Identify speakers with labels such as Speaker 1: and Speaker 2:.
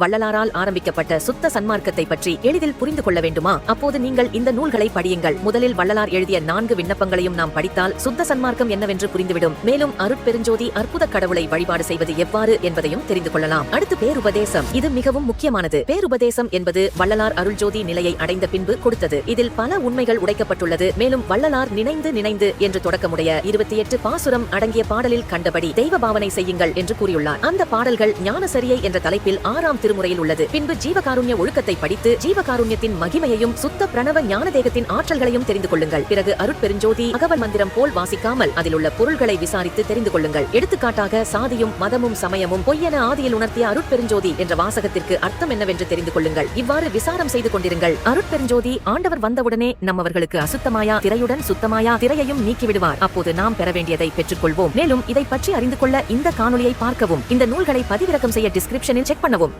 Speaker 1: வள்ளலாரால் ஆரம்பிக்கப்பட்ட சுத்த சன்மார்க்கத்தை பற்றி எளிதில் புரிந்து கொள்ள வேண்டுமா? அப்போது நீங்கள் இந்த நூல்களை படியுங்கள். முதலில் வள்ளலார் எழுதிய நான்கு விண்ணப்பங்களையும் நாம் படித்தால் சுத்த சன்மார்க்கம் என்னவென்று புரிந்துவிடும். மேலும் அருட்பெருஞ்சோதி அற்புத கடவுளை வழிபாடு செய்வது எவ்வாறு என்பதையும் தெரிந்து கொள்ளலாம். அடுத்து பேருபதேசம். இது மிகவும் முக்கியமானது. பேருபதேசம் என்பது வள்ளலார் அருள்ஜோதி நிலையை அடைந்த பின்பு கொடுத்தது. இதில் பல உண்மைகள் உடைக்கப்பட்டுள்ளது. மேலும் வள்ளலார் நினைந்து நினைந்து என்று தொடக்கமுடைய இருபத்தி எட்டு பாசுரம் அடங்கிய பாடலில் கண்டபடி தெய்வ பாவனை செய்யுங்கள் என்று கூறியுள்ளார். அந்த பாடல்கள் ஞானசரியை என்ற தலைப்பில் ஆறாம் திருமுறையில் உள்ளது. பின்பு ஜீவகாருண்ய ஒழுக்கத்தை படித்து ஜீவகாருண்யத்தின் மகிமையையும் சுத்த பிரணவ ஞான தேகத்தின் ஆற்றல்களையும் தெரிந்து கொள்ளுங்கள். பிறகு அருட்பெருஞ்சோதி அகவல் மந்திரம் போல் வாசிக்காமல் அதில் உள்ள பொருள்களை விசாரித்து தெரிந்து கொள்ளுங்கள். எடுத்துக்காட்டாக சாதியும் மதமும் சமயமும் பொய்யென ஆதியில் உணர்த்திய அருட்பெருஞ்சோதி என்ற வாசகத்திற்கு அர்த்தம் என்னவென்று தெரிந்து கொள்ளுங்கள். இவ்வாறு விசாரம் செய்து கொண்டிருங்கள். அருட்பெருஞ்சோதி ஆண்டவர் வந்தவுடனே நம்மவர்களுக்கு அசுத்தமாயா திரையுடன் சுத்தமாயா திரையையும் நீக்கிவிடுவார். அப்போது நாம் பெற வேண்டியதை பெற்றுக்கொள்வோம். மேலும் இதை பற்றி அறிந்து கொள்ள இந்த காணொலியை பார்க்கவும் இந்த நூல்களை பதிவிறக்கம் செய்ய டிஸ்கிரிப்ஷனில் செக் பண்ணவும்.